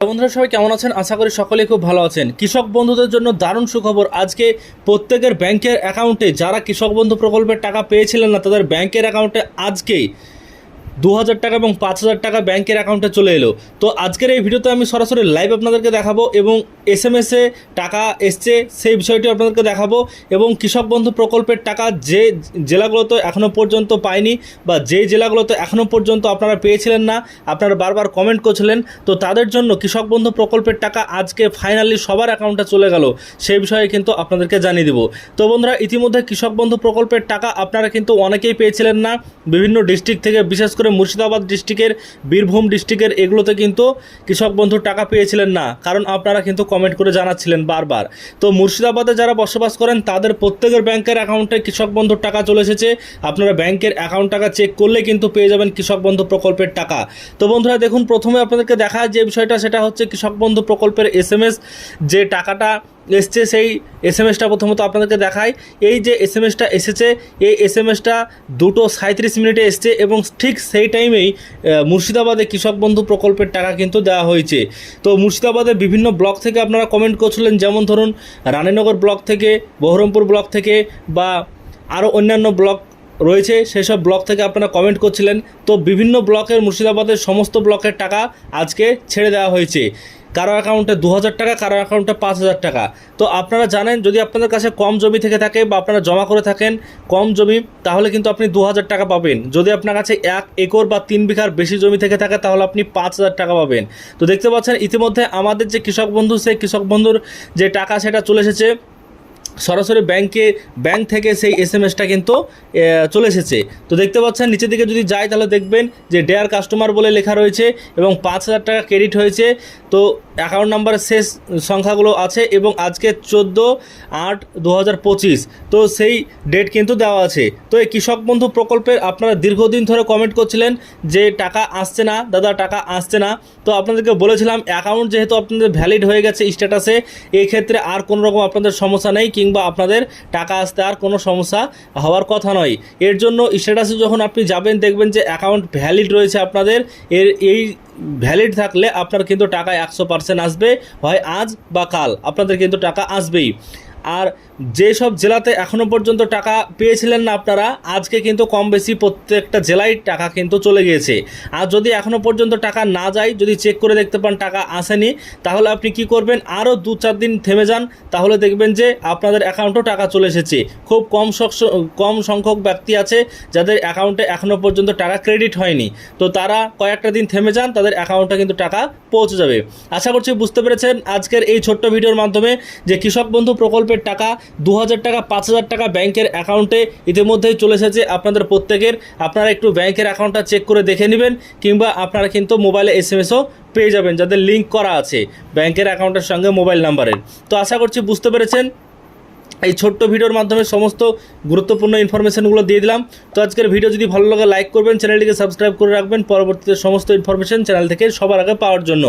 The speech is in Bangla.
বন্ধুরা, সবাই কেমন আছেন? আশা করি সকলে খুব ভালো আছেন। কৃষক বন্ধুদের জন্য দারুণ সুখবর। আজকে প্রত্যেকের ব্যাংকের অ্যাকাউন্টে যারা কৃষক বন্ধু প্রকল্পের টাকা পেয়েছিলেন না, তাদের ব্যাংকের অ্যাকাউন্টে আজকেই দু হাজার টাকা এবং পাঁচ হাজার টাকা ব্যাংকের অ্যাকাউন্টে চলে এলো। তো আজকের এই ভিডিওতে আমি সরাসরি লাইভ আপনাদেরকে দেখাবো এবং এস এম এসে টাকা এসছে সেই বিষয়টি আপনাদেরকে দেখাবো এবং কৃষক বন্ধু প্রকল্পের টাকা যে জেলাগুলোতে এখনও পর্যন্ত পায়নি বা যে জেলাগুলোতে এখনও পর্যন্ত আপনারা পেয়েছিলেন না, আপনারা বারবার কমেন্ট করছিলেন, তো তাদের জন্য কৃষক বন্ধু প্রকল্পের টাকা আজকে ফাইনালি সবার অ্যাকাউন্টে চলে গেল, সেই বিষয়ে কিন্তু আপনাদেরকে জানিয়ে দেবো। তো বন্ধুরা, ইতিমধ্যে কৃষক বন্ধু প্রকল্পের টাকা আপনারা কিন্তু অনেকেই পেয়েছিলেন না, বিভিন্ন ডিস্ট্রিক্ট থেকে, বিশেষ করে মুর্শিদাবাদ ডিস্ট্রিক্টের, বীরভূম ডিস্ট্রিক্টের, এগুলোতে কিন্তু কৃষক বন্ধুর টাকা পেয়েছিলেন না। কারণ আপনারা কিন্তু কমেন্ট করে জানাচ্ছিলেন বারবার। তো মুর্শিদাবাদে যারা বসবাস করেন, তাদের প্রত্যেকের ব্যাংকের অ্যাকাউন্টে কৃষক বন্ধুর টাকা চলে এসেছে। আপনারা ব্যাংকের অ্যাকাউন্ট টাকা চেক করলে কিন্তু পেয়ে যাবেন কৃষক বন্ধু প্রকল্পের টাকা। তো বন্ধুরা, দেখুন, প্রথমে আপনাদেরকে দেখা যে বিষয়টা, সেটা হচ্ছে কৃষক বন্ধু প্রকল্পের এস যে টাকাটা এসছে সেই এস এম এসটা প্রথমত আপনাদেরকে দেখাই। এই যে এস এম এসটা এসেছে, এই এস এম এসটা দুটো সাঁত্রিশ মিনিটে এসছে এবং ঠিক সেই টাইমেই মুর্শিদাবাদে কৃষক বন্ধু প্রকল্পের টাকা কিন্তু দেওয়া হয়েছে। তো মুর্শিদাবাদে বিভিন্ন ব্লক থেকে আপনারা কমেন্ট করছিলেন, যেমন ধরুন রানীনগর ব্লক থেকে, বহরমপুর ব্লক থেকে বা আরও অন্যান্য ব্লক রয়েছে সেই সব ব্লক থেকে আপনারা কমেন্ট করছিলেন। তো বিভিন্ন ব্লকের, মুর্শিদাবাদের সমস্ত ব্লকের টাকা আজকে ছেড়ে দেওয়া হয়েছে। কারও অ্যাকাউন্টে দু হাজার টাকা, কারও অ্যাকাউন্টে পাঁচ হাজার টাকা। তো আপনারা জানেন, যদি আপনাদের কাছে কম জমি থেকে থাকে বা আপনারা জমা করে থাকেন কম জমি, তাহলে কিন্তু আপনি দু হাজার টাকা পাবেন। যদি আপনার কাছে এক একর বা তিন বিঘার বেশি জমি থেকে থাকে, তাহলে আপনি পাঁচ হাজার টাকা পাবেন। তো দেখতে পাচ্ছেন, ইতিমধ্যে আমাদের যে কৃষক বন্ধু, সেই কৃষক বন্ধুর যে টাকা, সেটা চলে এসেছে। সরাসরি ব্যাংকে ব্যাংক থেকে সেই এস এম এসটা কিন্তু চলে এসেছে। তো দেখতে পাচ্ছেন, নিচের দিকে যদি যাই তাহলে দেখবেন যে ডেয়ার কাস্টমার বলে লেখা রয়েছে এবং পাঁচ হাজার টাকা ক্রেডিট হয়েছে। তো অ্যাকাউন্ট নাম্বারের শেষ সংখ্যাগুলো আছে এবং আজকে চোদ্দ আট দু তো সেই ডেট কিন্তু দেওয়া আছে। তো এই কৃষক বন্ধু প্রকল্পের আপনারা দীর্ঘদিন ধরে কমেন্ট করছিলেন যে টাকা আসছে না, দাদা টাকা আসছে না। তো আপনাদেরকে বলেছিলাম অ্যাকাউন্ট যেহেতু আপনাদের ভ্যালিড হয়ে গেছে স্ট্যাটাসে এই ক্ষেত্রে আর কোনো রকম আপনাদের সমস্যা নেই। কিংবা আপনাদের টাকা আসতে আর কোনো সমস্যা হওয়ার কথা নয়। এর জন্য স্ট্যাটাসে যখন আপনি যাবেন, দেখবেন যে অ্যাকাউন্ট ভ্যালিড রয়েছে আপনাদের। এর, এই ভ্যালিড থাকলে আপনার কিন্তু টাকা একশো পার্সেন্ট আসবে। হয় আজ বা কাল আপনাদের কিন্তু টাকা আসবেই। আর যেসব জেলাতে এখনও পর্যন্ত টাকা পেয়েছিলেন না আপনারা, আজকে কিন্তু কম বেশি প্রত্যেকটা জেলায় টাকা কিন্তু চলে গিয়েছে। আর যদি এখনও পর্যন্ত টাকা না যায়, যদি চেক করে দেখতে পান টাকা আসেনি, তাহলে আপনি কি করবেন? আরও দু চার দিন থেমে যান, তাহলে দেখবেন যে আপনাদের অ্যাকাউন্টও টাকা চলে এসেছে। খুব কম কম সংখ্যক ব্যক্তি আছে যাদের অ্যাকাউন্টে এখনও পর্যন্ত টাকা ক্রেডিট হয়নি। তো তারা কয়েকটা দিন থেমে যান, তাদের অ্যাকাউন্টে কিন্তু টাকা পৌঁছে যাবে। আশা করছি বুঝতে পেরেছেন আজকের এই ছোট্ট ভিডিওর মাধ্যমে যে কৃষক বন্ধু প্রকল্পের টাকা দু হাজার টাকা পাঁচ হাজার টাকা ব্যাংকের অ্যাকাউন্টে ইতিমধ্যেই চলে এসেছে আপনাদের প্রত্যেকের। আপনারা একটু ব্যাংকের অ্যাকাউন্টটা চেক করে দেখে নেবেন, কিংবা আপনারা কিন্তু মোবাইলে এস এম এসও পেয়ে যাবেন, যাদের লিঙ্ক করা আছে ব্যাংকের অ্যাকাউন্টের সঙ্গে মোবাইল নাম্বারের। তো আশা করছি বুঝতে পেরেছেন। এই ছোট্ট ভিডিওর মাধ্যমে সমস্ত গুরুত্বপূর্ণ ইনফরমেশনগুলো দিয়ে দিলাম। তো আজকের ভিডিও যদি ভালো লাগে, লাইক করবেন, চ্যানেলটিকে সাবস্ক্রাইব করে রাখবেন। পরবর্তীতে সমস্ত ইনফরমেশন চ্যানেল থেকে সবার আগে পাওয়ার জন্য।